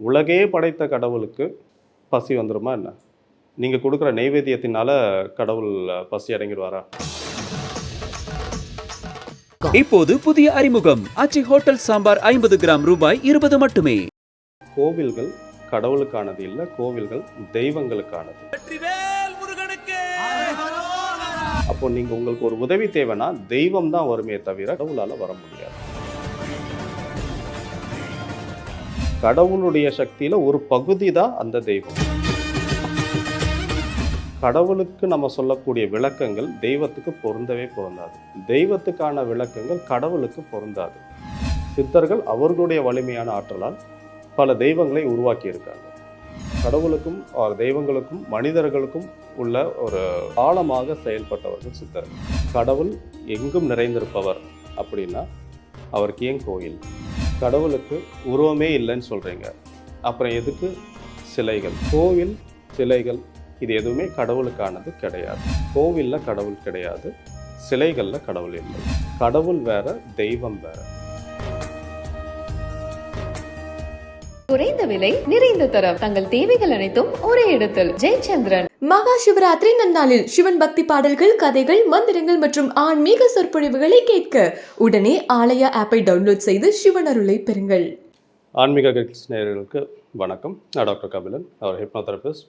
உலகே படைத்த கடவுளுக்கு பசி வந்துருமா என்ன? நீங்கள் கொடுக்குற நெய்வேத்தியத்தினால கடவுள் பசி அடங்கிடுவாரா? இப்போது புதிய அறிமுகம். அச்சி ஹோட்டல் சாம்பார் ஐம்பது கிராம் ரூபாய் இருபது மட்டுமே. கோவில்கள் கடவுளுக்கானது இல்லை கோவில்கள் தெய்வங்களுக்கானது. அப்போ நீங்க உங்களுக்கு ஒரு உதவி தேவைன்னா தெய்வம் தான் வருமே தவிர கடவுளால வர முடியாது. கடவுளுடைய சக்தியில் ஒரு பகுதி தான் அந்த தெய்வம். கடவுளுக்கு நம்ம சொல்லக்கூடிய விளக்கங்கள் தெய்வத்துக்கு பொருந்தவே பொருந்தாது. தெய்வத்துக்கான விளக்கங்கள் கடவுளுக்கு பொருந்தாது. சித்தர்கள் அவர்களுடைய வலிமையான ஆற்றலால் பல தெய்வங்களை உருவாக்கியிருக்காங்க. கடவுளுக்கும் தெய்வங்களுக்கும் மனிதர்களுக்கும் உள்ள ஒரு ஆழமாக செயல்பட்டவர்கள் சித்தர்கள். கடவுள் எங்கும் நிறைந்திருப்பவர் அப்படின்னா அவருக்கு ஏன் கோயில்? கடவுளுக்கு உருவமே இல்லைன்னு சொல்கிறீங்க அப்புறம் எதுக்கு? சிலைகள். கோவில் சிலைகள் இது எதுவுமே கடவுளுக்கானது கிடையாது. கோவிலில் கடவுள் கிடையாது. சிலைகளில் கடவுள் இல்லை. கடவுள் வேற தெய்வம் வேற. குறைந்த விலை நிறைந்த தரம். தங்கள் தேவைகள் அனைத்தும் ஒரே இடத்தில். ஜெயச்சந்திரன். மகா சிவராத்திரி நன்னாளில் சிவன் பக்தி பாடல்கள் கதைகள் மந்திரங்கள் மற்றும் ஆன்மீக சொற்பொழிவுகளை கேட்க உடனே ஆலயா ஆப்பை டவுன்லோட் செய்து சிவன் அருளை பெறுங்கள். ஆன்மீக கிட்ஸ் நேயர்களுக்கு வணக்கம். நான் டாக்டர் கபிலன் அவர் ஹிப்னோதெரபிஸ்ட்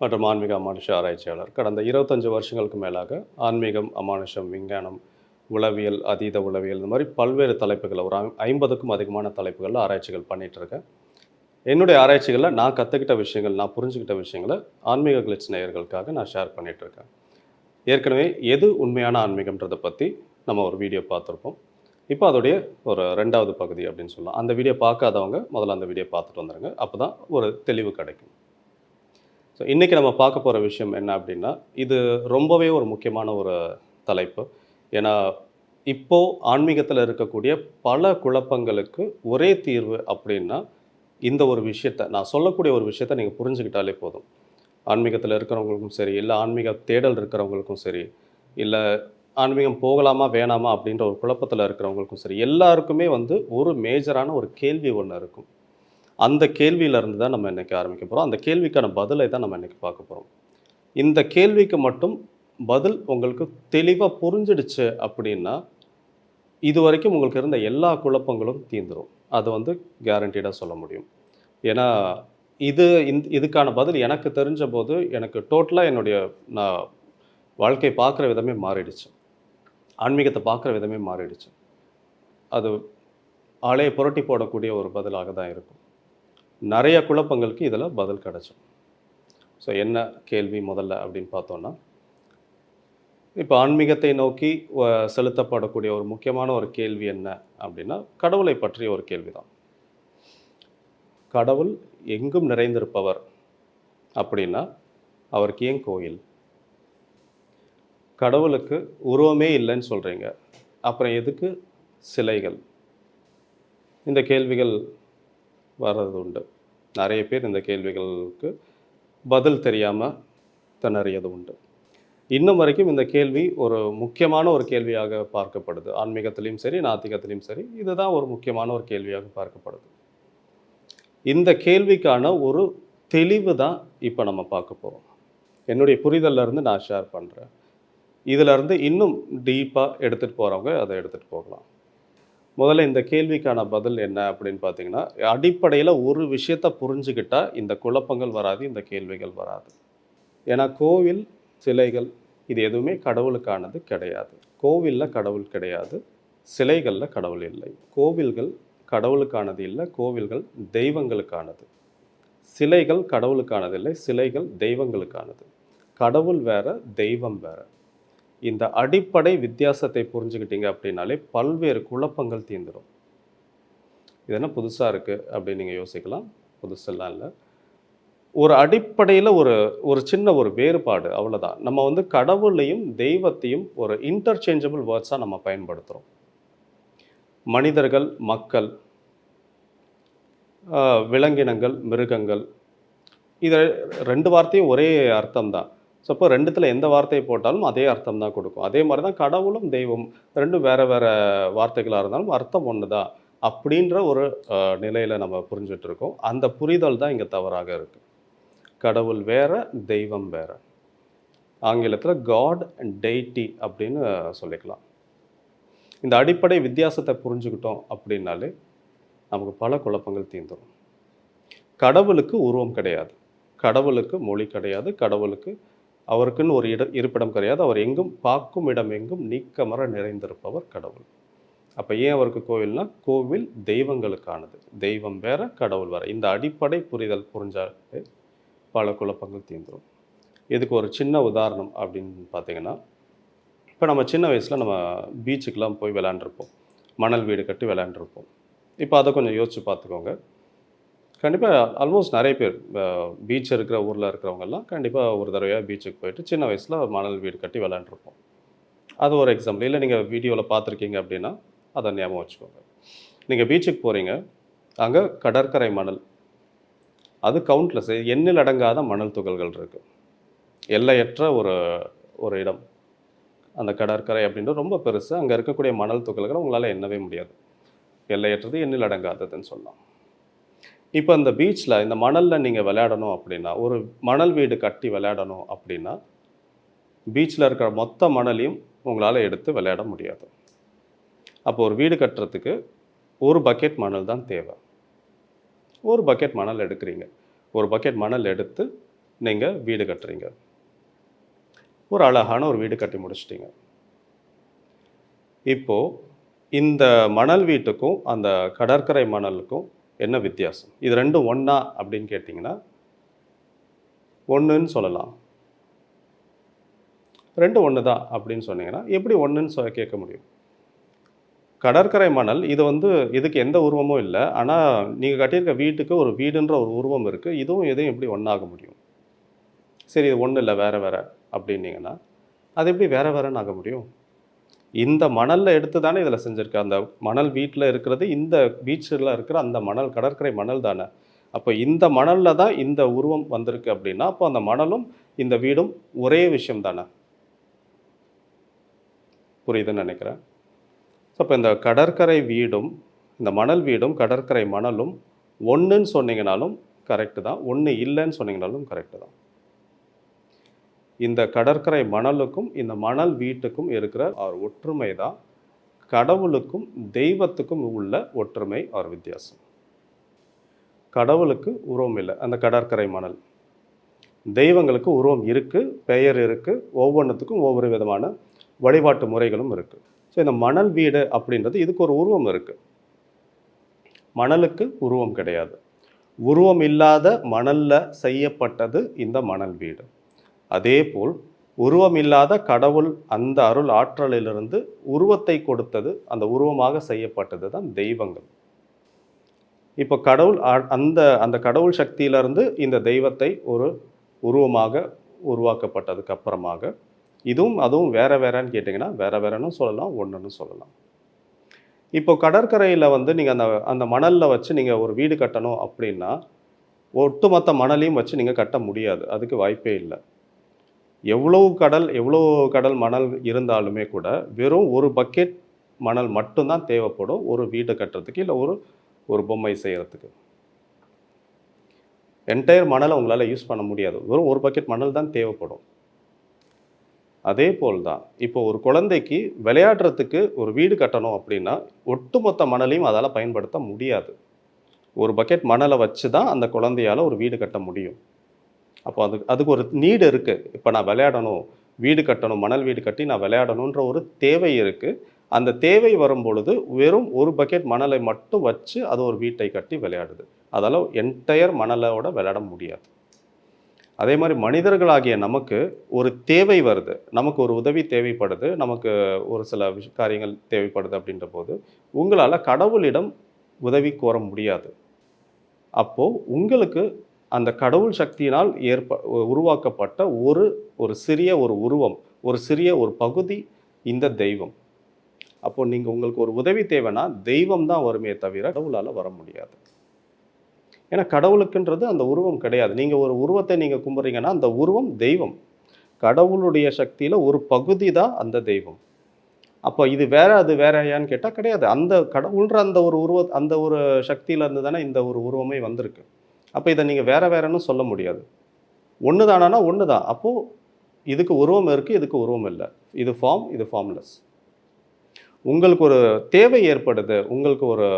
மற்றும் ஆன்மீக அமானுஷ ஆராய்ச்சியாளர். கடந்த இருபத்தஞ்சு வருஷங்களுக்கு மேலாக ஆன்மீகம் அமானுஷம் விஞ்ஞானம் உளவியல் அதீத உளவியல் இந்த மாதிரி பல்வேறு தலைப்புகள் ஒரு ஐம்பதுக்கும் அதிகமான தலைப்புகளில் ஆராய்ச்சிகள் பண்ணிகிட்ருக்கேன் என்னுடைய ஆராய்ச்சிகளில் நான் கற்றுக்கிட்ட விஷயங்கள் நான் புரிஞ்சுக்கிட்ட விஷயங்களை ஆன்மீக கிளிட்ஸ் நேயர்களுக்காக நான் ஷேர் பண்ணிகிட்ருக்கேன் ஏற்கனவே எது உண்மையான ஆன்மீகம்ன்றதை பற்றி நம்ம ஒரு வீடியோ பார்த்துருப்போம். இப்போ அதோடைய ஒரு ரெண்டாவது பகுதி அப்படின்னு சொல்லலாம். அந்த வீடியோ பார்க்காதவங்க முதல்ல அந்த வீடியோ பார்த்துட்டு வந்துடுங்க அப்போ தான் ஒரு தெளிவு கிடைக்கும். ஸோ இன்றைக்கி நம்ம பார்க்க போகிற விஷயம் என்ன அப்படின்னா இது ரொம்பவே ஒரு முக்கியமான ஒரு தலைப்பு. ஏன்னா இப்போ ஆன்மீகத்தில் இருக்கக்கூடிய பல குழப்பங்களுக்கு ஒரே தீர்வு அப்படின்னா இந்த ஒரு விஷயத்தை நான் சொல்லக்கூடிய ஒரு விஷயத்தை நீங்கள் புரிஞ்சுக்கிட்டாலே போதும். ஆன்மீகத்தில் இருக்கிறவங்களுக்கும் சரி இல்லை ஆன்மீக தேடல் இருக்கிறவங்களுக்கும் சரி இல்லை ஆன்மீகம் போகலாமா வேணாமா அப்படின்ற ஒரு குழப்பத்தில் இருக்கிறவங்களுக்கும் சரி எல்லாருக்குமே வந்து ஒரு மேஜரான ஒரு கேள்வி ஒன்று இருக்கும். அந்த கேள்வியிலேருந்து தான் நம்ம இன்றைக்கி ஆரம்பிக்க போகிறோம் அந்த கேள்விக்கான பதிலை தான் நம்ம இன்றைக்கி பார்க்க போகிறோம் இந்த கேள்விக்கு மட்டும் பதில் உங்களுக்கு தெளிவாக புரிஞ்சிடுச்சு அப்படின்னா இது வரைக்கும் உங்களுக்கு இருந்த எல்லா குழப்பங்களும் தீந்துடும் அது வந்து கேரண்டீடாக சொல்ல முடியும். ஏன்னா இது இந்த இதுக்கான பதில் எனக்கு தெரிஞ்ச போது எனக்கு டோட்டலாக என்னுடைய நான் வாழ்க்கை பார்க்குற விதமே மாறிடுச்சு. ஆன்மீகத்தை பார்க்குற விதமே மாறிடுச்சு. அது ஆலையை புரட்டி போடக்கூடிய ஒரு பதிலாக தான் இருக்கும். நிறைய குழப்பங்களுக்கு இதில் பதில் கிடைச்சும் ஸோ என்ன கேள்வி முதல்ல அப்படின்னு பார்த்தோன்னா இப்போ ஆன்மீகத்தை நோக்கி வ- செலுத்தப்படக்கூடிய ஒரு முக்கியமான ஒரு கேள்வி என்ன அப்படின்னா கடவுளை பற்றிய ஒரு கேள்வி தான் கடவுள் எங்கும் நிறைந்திருப்பவர் அப்படின்னா அவருக்கு ஏன் கோயில்? கடவுளுக்கு உருவமே இல்லைன்னு சொல்கிறீங்க அப்புறம் எதுக்கு சிலைகள்? இந்த கேள்விகள் வர்றது உண்டு. நிறைய பேர் இந்த கேள்விகளுக்கு பதில் தெரியாமல் திணறியது உண்டு. இன்னும் வரைக்கும் இந்த கேள்வி ஒரு முக்கியமான ஒரு கேள்வியாக பார்க்கப்படுது. ஆன்மீகத்திலையும் சரி நாத்திகத்திலையும் சரி இதுதான் ஒரு முக்கியமான ஒரு கேள்வியாக பார்க்கப்படுது. இந்த கேள்விக்கான ஒரு தெளிவு தான் இப்போ நம்ம பார்க்க போகிறோம் என்னுடைய புரிதல்ல இருந்து நான் ஷேர் பண்ணுறேன் இதிலேருந்து இன்னும் டீப்பாக எடுத்துகிட்டு போகிறவங்க அதை எடுத்துகிட்டு போகலாம். முதல்ல இந்த கேள்விக்கான பதில் என்ன அப்படின்னு பார்த்தீங்கன்னா அடிப்படையில் ஒரு விஷயத்தை புரிஞ்சுக்கிட்டால் இந்த குழப்பங்கள் வராது இந்த கேள்விகள் வராது. ஏன்னா கோவில் சிலைகள் இது எதுவுமே கடவுளுக்கானது கிடையாது. கோவிலில் கடவுள் கிடையாது. சிலைகளில் கடவுள் இல்லை. கோவில்கள் கடவுளுக்கானது இல்லை. கோவில்கள் தெய்வங்களுக்கானது. சிலைகள் கடவுளுக்கானது இல்லை. சிலைகள் தெய்வங்களுக்கானது. கடவுள் வேற தெய்வம் வேற. இந்த அடிப்படை வித்தியாசத்தை புரிஞ்சுக்கிட்டீங்க அப்படின்னாலே பல்வேறு குழப்பங்கள் தீர்ந்துடும் இது என்ன புதுசாக இருக்குது அப்படின்னு நீங்கள் யோசிக்கலாம். புதுசெல்லாம் இல்லை. ஒரு அடிப்படையில் ஒரு ஒரு சின்ன ஒரு வேறுபாடு அவ்வளோதான் நம்ம வந்து கடவுளையும் தெய்வத்தையும் ஒரு இன்டர்ச்சேஞ்சபிள் வேர்ட்ஸாக நம்ம பயன்படுத்துகிறோம் மனிதர்கள் மக்கள் விலங்கினங்கள் மிருகங்கள் இது ரெண்டு வார்த்தையும் ஒரே அர்த்தம் தான் ஸோ இப்போ ரெண்டுத்தில் எந்த வார்த்தையை போட்டாலும் அதே அர்த்தம் தான் கொடுக்கும். அதே மாதிரி தான் கடவுளும் தெய்வம் ரெண்டும் வேறு வேறு வார்த்தைகளாக இருந்தாலும் அர்த்தம் ஒன்று தான் அப்படின்ற ஒரு நிலையில் நம்ம புரிஞ்சிட்ருக்கோம் அந்த புரிதல் தான் இங்கே தவறாக இருக்குது கடவுள் வேற தெய்வம் வேற. ஆங்கிலத்தில் காட் அண்ட் டெய்டி அப்படின்னு சொல்லிக்கலாம். இந்த அடிப்படை வித்தியாசத்தை புரிஞ்சுக்கிட்டோம் அப்படின்னாலே நமக்கு பல குழப்பங்கள் தீர்ந்துடும் கடவுளுக்கு உருவம் கிடையாது. கடவுளுக்கு மொழி கிடையாது. கடவுளுக்கு அவருக்குன்னு ஒரு இட இருப்பிடம் கிடையாது. அவர் எங்கும் பார்க்கும் இடம் எங்கும் நீக்கமர நிறைந்திருப்பவர் கடவுள். அப்போ ஏன் அவருக்கு கோவில்னா கோவில் தெய்வங்களுக்கானது. தெய்வம் வேற கடவுள் வேற. இந்த அடிப்படை புரிதல் புரிஞ்சாலே பல குழப்பங்கள் தீர்ந்துடும் இதுக்கு ஒரு சின்ன உதாரணம் அப்படின்னு பார்த்தீங்கன்னா இப்போ நம்ம சின்ன வயசில் நம்ம பீச்சுக்கெலாம் போய் விளாண்டுருப்போம் மணல் வீடு கட்டி விளாண்டுருப்போம் இப்போ அதை கொஞ்சம் யோசித்து பார்த்துக்கோங்க. கண்டிப்பாக ஆல்மோஸ்ட் நிறைய பேர் பீச் இருக்கிற ஊரில் இருக்கிறவங்கெல்லாம் கண்டிப்பாக ஒரு தடவையாக பீச்சுக்கு போயிட்டு சின்ன வயசில் மணல் வீடு கட்டி விளாண்டுருப்போம் அது ஒரு எக்ஸாம்பிள் இல்லை நீங்கள் வீடியோவில் பார்த்துருக்கீங்க அப்படின்னா அதை ஞாபகம் வச்சுக்கோங்க. நீங்கள் பீச்சுக்கு போகிறீங்க அங்கே கடற்கரை மணல் அது கவுண்ட்லெஸ் எண்ணில் அடங்காத மணல் துகள்கள் இருக்குது எல்லையற்ற ஒரு ஒரு இடம். அந்த கடற்கரை அப்படின்றது ரொம்ப பெருசு. அங்கே இருக்கக்கூடிய மணல் துகள்களை உங்களால் எண்ணவே முடியாது. எல்லையற்றது எண்ணில் அடங்காததுன்னு சொல்லலாம் இப்போ இந்த பீச்சில் இந்த மணலில் நீங்கள் விளையாடணும் அப்படின்னா ஒரு மணல் வீடு கட்டி விளையாடணும் அப்படின்னா பீச்சில் இருக்கிற மொத்த மணலையும் உங்களால் எடுத்து விளையாட முடியாது. அப்போ ஒரு வீடு கட்டுறதுக்கு ஒரு பக்கெட் மணல் தான் தேவை. ஒரு பக்கெட் மணல் எடுக்கிறீங்க. ஒரு பக்கெட் மணல் எடுத்து நீங்கள் வீடு கட்டுறீங்க. ஒரு அழகான ஒரு வீடு கட்டி முடிச்சிட்டீங்க. இப்போது இந்த மணல் வீட்டுக்கும் அந்த கடற்கரை மணலுக்கும் என்ன வித்தியாசம்? இது ரெண்டும் ஒன்றா அப்படின்னு கேட்டிங்கன்னா ஒன்றுன்னு சொல்லலாம். ரெண்டு ஒன்று தான் அப்படின்னு சொன்னீங்கன்னா எப்படி ஒன்றுன்னு சொ கேட்க முடியும்? கடற்கரை மணல் இது வந்து இதுக்கு எந்த உருவமும் இல்லை. ஆனால் நீங்கள் கட்டியிருக்க வீட்டுக்கு ஒரு வீடுன்ற ஒரு உருவம் இருக்குது இதுவும் எதையும் எப்படி ஒன்றாக முடியும்? சரி இது ஒன்றும் இல்லை வேறு வேறு அப்படின்னீங்கன்னா அது எப்படி வேறு வேறன்னு ஆக முடியும்? இந்த மணலில் எடுத்து தானே இதில் செஞ்சுருக்கு? அந்த மணல் வீட்டில் இருக்கிறது இந்த பீச்சில் இருக்கிற அந்த மணல் கடற்கரை மணல் தானே. அப்போ இந்த மணலில் தான் இந்த உருவம் வந்திருக்கு அப்படின்னா அப்போ அந்த மணலும் இந்த வீடும் ஒரே விஷயம் தானே? புரியுதுன்னு நினைக்கிறேன். அப்போ இந்த கடற்கரை வீடும் இந்த மணல் வீடும் கடற்கரை மணலும் ஒன்றுன்னு சொன்னீங்கனாலும் கரெக்டு தான். ஒன்று இல்லைன்னு சொன்னீங்கனாலும் கரெக்டு தான். இந்த கடற்கரை மணலுக்கும் இந்த மணல் வீட்டுக்கும் இருக்கிற ஒரு ஒற்றுமை தான். கடவுளுக்கும் தெய்வத்துக்கும் உள்ள ஒற்றுமை ஒரு வித்தியாசம். கடவுளுக்கு உருவம் இல்லை அந்த கடற்கரை மணல். தெய்வங்களுக்கு உருவம் இருக்குது பெயர் இருக்குது ஒவ்வொன்றுத்துக்கும் ஒவ்வொரு விதமான வழிபாட்டு முறைகளும் இருக்குது ஸோ இந்த மணல் வீடு அப்படின்றது இதுக்கு ஒரு உருவம் இருக்குது மணலுக்கு உருவம் கிடையாது. உருவம் இல்லாத மணலில் செய்யப்பட்டது இந்த மணல் வீடு. அதேபோல் உருவமில்லாத கடவுள் அந்த அருள் ஆற்றலிலிருந்து உருவத்தை கொடுத்தது அந்த உருவமாக செய்யப்பட்டது தான் தெய்வங்கள். இப்போ கடவுள் அந்த அந்த கடவுள் சக்தியிலிருந்து இந்த தெய்வத்தை ஒரு உருவமாக உருவாக்கப்பட்டதுக்கு அப்புறமாக இதுவும் அதுவும் வேறு வேறன்னு கேட்டிங்கன்னா வேறு வேறன்னு சொல்லலாம் ஒன்றுன்னு சொல்லலாம். இப்போ கடற்கரையில் வந்து நீங்கள் அந்த அந்த மணலில் வச்சு நீங்கள் ஒரு வீடு கட்டணும் அப்படின்னா ஒட்டுமொத்த மணலையும் வச்சு நீங்கள் கட்ட முடியாது. அதுக்கு வாய்ப்பே இல்லை. எவ்வளோ கடல் எவ்வளோ கடல் மணல் இருந்தாலுமே கூட வெறும் ஒரு பக்கெட் மணல் மட்டும்தான் தேவைப்படும் ஒரு வீடு கட்டுறதுக்கு இல்லை ஒரு ஒரு பொம்மை செய்கிறதுக்கு என்டையர் மணலை உங்களால் யூஸ் பண்ண முடியாது. வெறும் ஒரு பக்கெட் மணல் தான் தேவைப்படும். அதே போல் தான். இப்போ ஒரு குழந்தைக்கு விளையாடுறதுக்கு ஒரு வீடு கட்டணும் அப்படின்னா ஒட்டுமொத்த மணலையும் அதால் பயன்படுத்த முடியாது. ஒரு பக்கெட் மணலை வச்சு தான் அந்த குழந்தையால் ஒரு வீடு கட்ட முடியும். அப்போ அது அதுக்கு ஒரு நீடு இருக்குது இப்போ நான் விளையாடணும் வீடு கட்டணும் மணல் வீடு கட்டி நான் விளையாடணுன்ற ஒரு தேவை இருக்குது அந்த தேவை வரும் பொழுது வெறும் ஒரு பக்கெட் மணலை மட்டும் வச்சு அது ஒரு வீட்டை கட்டி விளையாடுது. அதால் என்டையர் மணலோட விளையாட முடியாது. அதே மாதிரி மனிதர்களாகிய நமக்கு ஒரு தேவை வருது. நமக்கு ஒரு உதவி தேவைப்படுது. நமக்கு ஒரு சில விஷ காரியங்கள் தேவைப்படுது அப்படின்ற போது உங்களால் கடவுளிடம் உதவி கோர முடியாது. அப்போது உங்களுக்கு அந்த கடவுள் சக்தியினால் ஏற்ப உருவாக்கப்பட்ட ஒரு ஒரு சிறிய ஒரு உருவம் ஒரு சிறிய ஒரு பகுதி இந்த தெய்வம். அப்போ நீங்கள் உங்களுக்கு ஒரு உதவி தேவைன்னா தெய்வம் தான் வருமே தவிர கடவுளால் வர முடியாது. ஏன்னா கடவுளுக்குன்றது அந்த உருவம் கிடையாது. நீங்கள் ஒரு உருவத்தை நீங்கள் கும்பிட்றீங்கன்னா அந்த உருவம் தெய்வம். கடவுளுடைய சக்தியில் ஒரு பகுதி தான் அந்த தெய்வம். அப்போ இது வேற அது வேறையான்னு கேட்டால் கிடையாது. அந்த கடவுள்ன்ற அந்த ஒரு உருவ அந்த ஒரு சக்தியிலேருந்து தானே இந்த ஒரு உருவமே வந்திருக்கு. அப்போ இதை நீங்கள் வேற வேறன்னு சொல்ல முடியாது. ஒன்று தானா ஒன்று தான். அப்போது இதுக்கு உருவம் இருக்குது இதுக்கு உருவம் இல்லை. இது ஃபார்ம் இது ஃபார்ம்லெஸ் உங்களுக்கு ஒரு தேவை ஏற்படுது. உங்களுக்கு ஒரு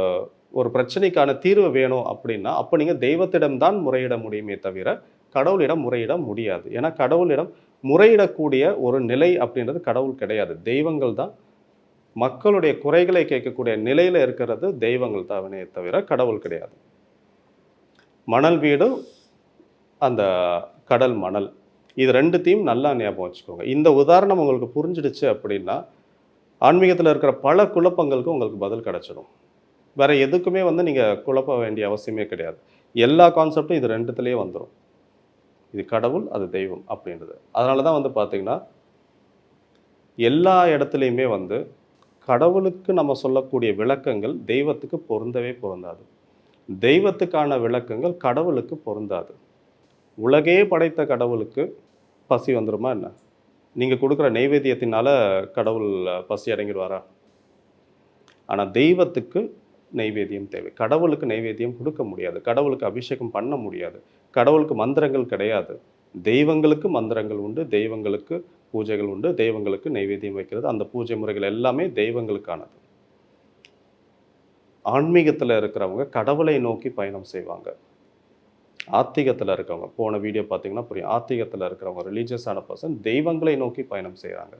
ஒரு பிரச்சனைக்கான தீர்வு வேணும் அப்படின்னா அப்போ நீங்கள் தெய்வத்திடம் தான் முறையிட முடியுமே தவிர கடவுளிடம் முறையிட முடியாது. ஏன்னா கடவுளிடம் முறையிடக்கூடிய ஒரு நிலை அப்படின்றது கடவுள் கிடையாது. தெய்வங்கள் தான். மக்களுடைய குறைகளை கேட்கக்கூடிய நிலையில் இருக்கிறது தெய்வங்கள் தானே தவிர கடவுள் கிடையாது. மணல் வீடு அந்த கடல் மணல். இது ரெண்டுத்தையும் நல்லா ஞாபகம் வச்சுக்கோங்க. இந்த உதாரணம் உங்களுக்கு புரிஞ்சிடுச்சு அப்படின்னா ஆன்மீகத்தில் இருக்கிற பல குழப்பங்களுக்கு உங்களுக்கு பதில் கிடச்சிடும் வேறு எதுக்குமே வந்து நீங்கள் குழப்ப வேண்டிய அவசியமே கிடையாது. எல்லா கான்செப்டும் இது ரெண்டுத்துலேயே வந்துடும் இது கடவுள் அது தெய்வம் அப்படின்றது. அதனால தான் வந்து பார்த்திங்கன்னா எல்லா இடத்துலையுமே வந்து கடவுளுக்கு நம்ம சொல்லக்கூடிய விளக்கங்கள் தெய்வத்துக்கு பொருந்தவே பொருந்தாது. தெய்வத்துக்கான விளக்கங்கள் கடவுளுக்கு பொருந்தாது. உலகே படைத்த கடவுளுக்கு பசி வந்துடுமா என்ன? நீங்கள் கொடுக்குற நைவேத்தியத்தினால கடவுள் பசி அடங்கிடுவாரா? ஆனால் தெய்வத்துக்கு நைவேத்தியம் தேவை. கடவுளுக்கு நைவேத்தியம் கொடுக்க முடியாது. கடவுளுக்கு அபிஷேகம் பண்ண முடியாது. கடவுளுக்கு மந்திரங்கள் கிடையாது. தெய்வங்களுக்கு மந்திரங்கள் உண்டு தெய்வங்களுக்கு பூஜைகள் உண்டு தெய்வங்களுக்கு நைவேத்தியம் வைக்கிறது. அந்த பூஜை முறைகள் எல்லாமே தெய்வங்களுக்கானது. ஆன்மீகத்தில் இருக்கிறவங்க கடவுளை நோக்கி பயணம் செய்வாங்க. ஆத்திகத்தில் இருக்கவங்க போன வீடியோ பார்த்தீங்கன்னா புரியும். ஆத்திகத்தில் இருக்கிறவங்க ரிலீஜியஸான பர்சன் தெய்வங்களை நோக்கி பயணம் செய்கிறாங்க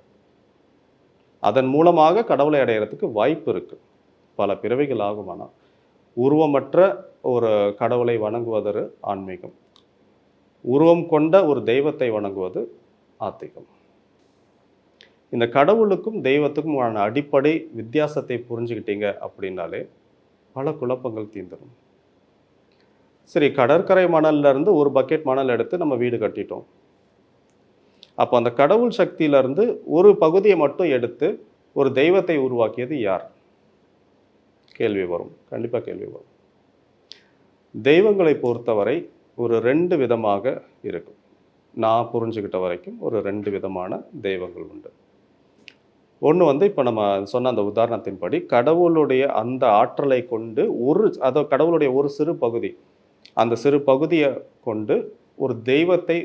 அதன் மூலமாக கடவுளை அடையிறதுக்கு வாய்ப்பு இருக்கு. பல பிறவைகள் ஆகும் ஆனால் உருவமற்ற ஒரு கடவுளை வணங்குவதொரு ஆன்மீகம். உருவம் கொண்ட ஒரு தெய்வத்தை வணங்குவது ஆத்திகம். இந்த கடவுளுக்கும் தெய்வத்துக்கும் அடிப்படை வித்தியாசத்தை புரிஞ்சுக்கிட்டீங்க அப்படின்னாலே பல குழப்பங்கள் தீர்ந்துடும் சரி கடற்கரை மணல்ல இருந்து ஒரு பக்கெட் மணல் எடுத்து நம்ம வீடு கட்டிட்டோம். அப்போ அந்த கடவுள் சக்தியிலேருந்து ஒரு பகுதியை மட்டும் எடுத்து ஒரு தெய்வத்தை உருவாக்கியது யார்? கேள்வி வரும். கண்டிப்பாக கேள்வி வரும். தெய்வங்களை பொறுத்தவரை ஒரு ரெண்டு விதமாக இருக்கும். நான் புரிஞ்சுக்கிட்ட வரைக்கும் ஒரு ரெண்டு விதமான தெய்வங்கள் உண்டு. ஒன்று வந்து இப்போ நம்ம சொன்ன அந்த உதாரணத்தின்படி கடவுளுடைய அந்த ஆற்றலை கொண்டு ஒரு அதோ கடவுளுடைய ஒரு சிறு பகுதி அந்த சிறு பகுதியை கொண்டு ஒரு தெய்வத்தை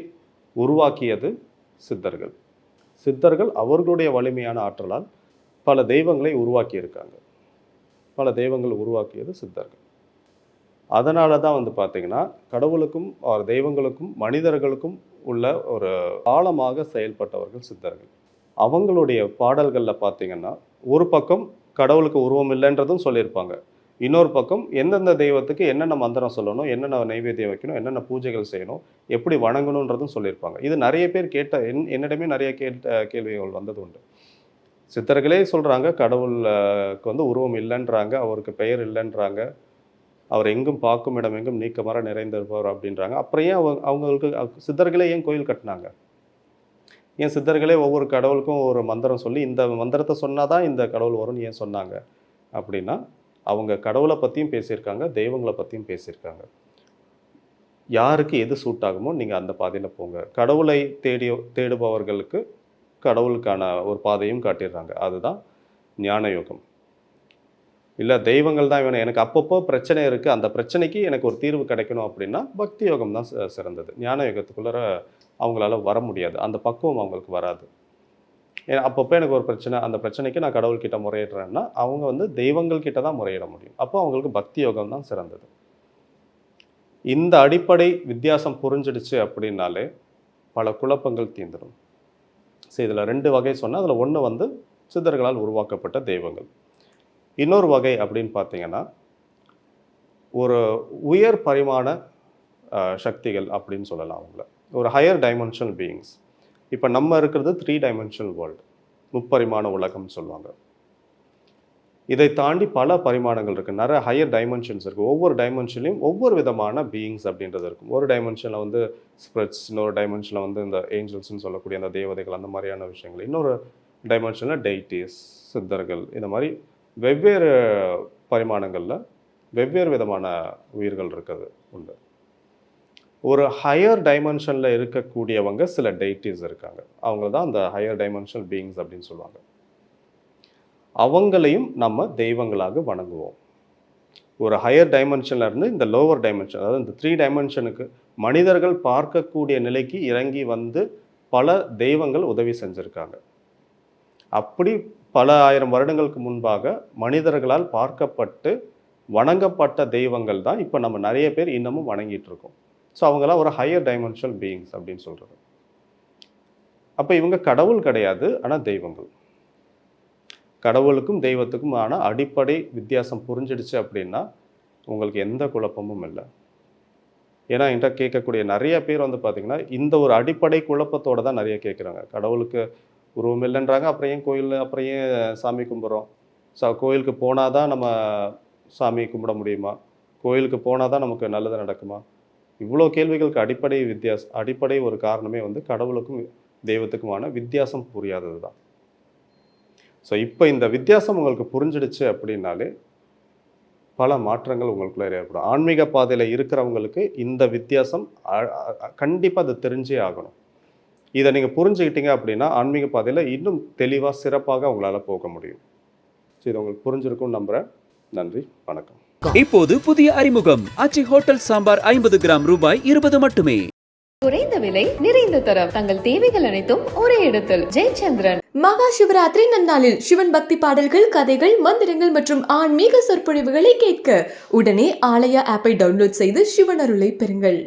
உருவாக்கியது சித்தர்கள். சித்தர்கள் அவர்களுடைய வலிமையான ஆற்றலால் பல தெய்வங்களை உருவாக்கியிருக்காங்க. பல தெய்வங்கள் உருவாக்கியது சித்தர்கள். அதனால தான் வந்து பார்த்திங்கன்னா கடவுளுக்கும் தெய்வங்களுக்கும் மனிதர்களுக்கும் உள்ள ஒரு ஆழமாக செயல்பட்டவர்கள் சித்தர்கள். அவங்களுடைய பாடல்களில் பார்த்தீங்கன்னா ஒரு பக்கம் கடவுளுக்கு உருவம் இல்லைன்றதும் சொல்லியிருப்பாங்க. இன்னொரு பக்கம் எந்தெந்த தெய்வத்துக்கு என்னென்ன மந்திரம் சொல்லணும் என்னென்ன நைவேத்தியம் வைக்கணும் என்னென்ன பூஜைகள் செய்யணும் எப்படி வணங்கணுன்றதும் சொல்லியிருப்பாங்க. இது நிறைய பேர் கேட்ட என் என்னிடமே நிறைய கேட்ட கேள்விகள் வந்தது உண்டு. சித்தர்களே சொல்கிறாங்க கடவுளுக்கு வந்து உருவம் இல்லைன்றாங்க அவருக்கு பெயர் இல்லைன்றாங்க. அவர் எங்கும் பார்க்கும் இடம் எங்கும் நீக்கமர நிறைந்திருப்பவர் அப்படின்றாங்க. அப்புறம் ஏன் அவங்க அவங்களுக்கு சித்தர்களே ஏன் கோயில் கட்டினாங்க? ஏன் சித்தர்களே ஒவ்வொரு கடவுளுக்கும் ஒரு மந்திரம் சொல்லி இந்த மந்திரத்தை சொன்னால் தான் இந்த கடவுள் வரும்னு ஏன் சொன்னாங்க? அப்படின்னா அவங்க கடவுளை பற்றியும் பேசியிருக்காங்க தெய்வங்களை பற்றியும் பேசியிருக்காங்க. யாருக்கு எது சூட் ஆகுமோ நீங்கள் அந்த பாதையில் போங்க. கடவுளை தேடி தேடுபவர்களுக்கு கடவுளுக்கான ஒரு பாதையும் காட்டிடுறாங்க. அதுதான் ஞான யோகம் இல்லை தெய்வங்கள் தான் வேணும் எனக்கு அப்பப்போ பிரச்சனை இருக்குது அந்த பிரச்சனைக்கு எனக்கு ஒரு தீர்வு கிடைக்கணும் அப்படின்னா பக்தி யோகம் தான் சிறந்தது. ஞான யோகத்துக்குள்ளே அவங்களால வர முடியாது. அந்த பக்குவம் அவங்களுக்கு வராது. ஏன்னா அப்பப்போ எனக்கு ஒரு பிரச்சனை அந்த பிரச்சனைக்கு நான் கடவுள்கிட்ட முறையிடுறேன்னா அவங்க வந்து தெய்வங்கள் கிட்ட தான் முறையிட முடியும். அப்போ அவங்களுக்கு பக்தி யோகம் தான் சிறந்தது. இந்த அடிப்படை வித்தியாசம் புரிஞ்சிடுச்சு அப்படின்னாலே பல குழப்பங்கள் தீர்ந்துடும் ஸோ இதில் ரெண்டு வகை சொன்னால் அதில் ஒன்று வந்து சித்தர்களால் உருவாக்கப்பட்ட தெய்வங்கள். இன்னொரு வகை அப்படின்னு பார்த்தீங்கன்னா ஒரு உயர் பரிமாண சக்திகள் அப்படின்னு சொல்லலாம் அவங்கள. ஒரு ஹையர் டைமென்ஷனல் பீயிங்ஸ் இப்போ நம்ம இருக்கிறது த்ரீ டைமென்ஷனல் வேர்ல்டு முப்பரிமாண உலகம்னு சொல்லுவாங்க. இதை தாண்டி பல பரிமாணங்கள் இருக்குது நிறைய ஹையர் டைமென்ஷன்ஸ் இருக்குது ஒவ்வொரு டைமென்ஷன்லையும் ஒவ்வொரு விதமான பீயிங்ஸ் அப்படின்றது இருக்கும். ஒரு டைமென்ஷனில் வந்து ஸ்பிரிட்ஸ் இன்னொரு டைமென்ஷனில் வந்து இந்த ஏஞ்சல்ஸ்னு சொல்லக்கூடிய அந்த தேவதைகள் அந்த மாதிரியான விஷயங்கள். இன்னொரு டைமென்ஷனில் டெய்டிஸ் சித்தர்கள் இந்த மாதிரி வெவ்வேறு பரிமாணங்களில் வெவ்வேறு விதமான உயிர்கள் இருக்கிறது உண்டு. ஒரு ஹையர் டைமென்ஷனில் இருக்கக்கூடியவங்க சில டெய்டிஸ் இருக்காங்க. அவங்க தான் அந்த ஹையர் டைமென்ஷனல் பீயிங்ஸ் அப்படின்னு சொல்லுவாங்க. அவங்களையும் நம்ம தெய்வங்களாக வணங்குவோம். ஒரு ஹையர் டைமென்ஷனில் இருந்து இந்த லோவர் டைமென்ஷன் அதாவது இந்த த்ரீ டைமென்ஷனுக்கு மனிதர்கள் பார்க்கக்கூடிய நிலைக்கு இறங்கி வந்து பல தெய்வங்கள் உதவி செஞ்சுருக்காங்க. அப்படி பல ஆயிரம் வருடங்களுக்கு முன்பாக மனிதர்களால் பார்க்கப்பட்டு வணங்கப்பட்ட தெய்வங்கள் தான் இப்போ நம்ம நிறைய பேர் இன்னமும் வணங்கிட்டு இருக்கோம். ஸோ அவங்களாம் ஒரு ஹையர் டைமென்ஷனல் பீயிங்ஸ் அப்படின்னு சொல்கிறது அப்போ இவங்க கடவுள் கிடையாது ஆனால் தெய்வங்கள். கடவுளுக்கும் தெய்வத்துக்கும் ஆனால் அடிப்படை வித்தியாசம் புரிஞ்சிடுச்சு அப்படின்னா உங்களுக்கு எந்த குழப்பமும் இல்லை. ஏன்னா என்கிட்ட கேட்கக்கூடிய நிறைய பேர் வந்து பார்த்திங்கன்னா இந்த ஒரு அடிப்படை குழப்பத்தோடு தான் நிறைய கேட்குறாங்க. கடவுளுக்கு உருவம் இல்லைன்றாங்க அப்புறம் ஏன் கோயில் அப்புறம் ஏன் சாமி கும்பிட்றோம்? ஸோ கோயிலுக்கு போனால் தான் நம்ம சாமி கும்பிட முடியுமா? கோயிலுக்கு போனால் தான் நமக்கு நல்லது நடக்குமா? இவ்வளோ கேள்விகளுக்கு அடிப்படை வித்தியாசம் அடிப்படை ஒரு காரணமே வந்து கடவுளுக்கும் தெய்வத்துக்குமான வித்தியாசம் புரியாதது தான். ஸோ இப்போ இந்த வித்தியாசம் உங்களுக்கு புரிஞ்சிடுச்சு அப்படின்னாலே பல மாற்றங்கள் உங்களுக்குள்ள ஏற்படும். ஆன்மீக பாதையில் இருக்கிறவங்களுக்கு இந்த வித்தியாசம் கண்டிப்பாக அதை தெரிஞ்சே ஆகணும். இதை நீங்கள் புரிஞ்சுக்கிட்டீங்க அப்படின்னா ஆன்மீக பாதையில் இன்னும் தெளிவாக சிறப்பாக உங்களால் போக முடியும். ஸோ இது உங்களுக்கு புரிஞ்சிருக்கும்னு நம்புகிறேன் நன்றி வணக்கம். இப்போது புதிய அறிமுகம். ஆச்சி ஹோட்டல் சாம்பார் ஐம்பது கிராம் ரூபாய் இருபது மட்டுமே. குறைந்த விலை நிறைந்த தரம். தங்கள் தேவைகள் அனைத்தும் ஒரே இடத்தில். ஜெயச்சந்திரன். மகா சிவராத்திரி நன்னாளில் சிவன் பக்தி பாடல்கள் கதைகள் மந்திரங்கள் மற்றும் ஆன்மீக சொற்பொழிவுகளை கேட்க உடனே ஆலயா ஆப்பை டவுன்லோட் செய்து சிவன் அருளை பெறுங்கள்.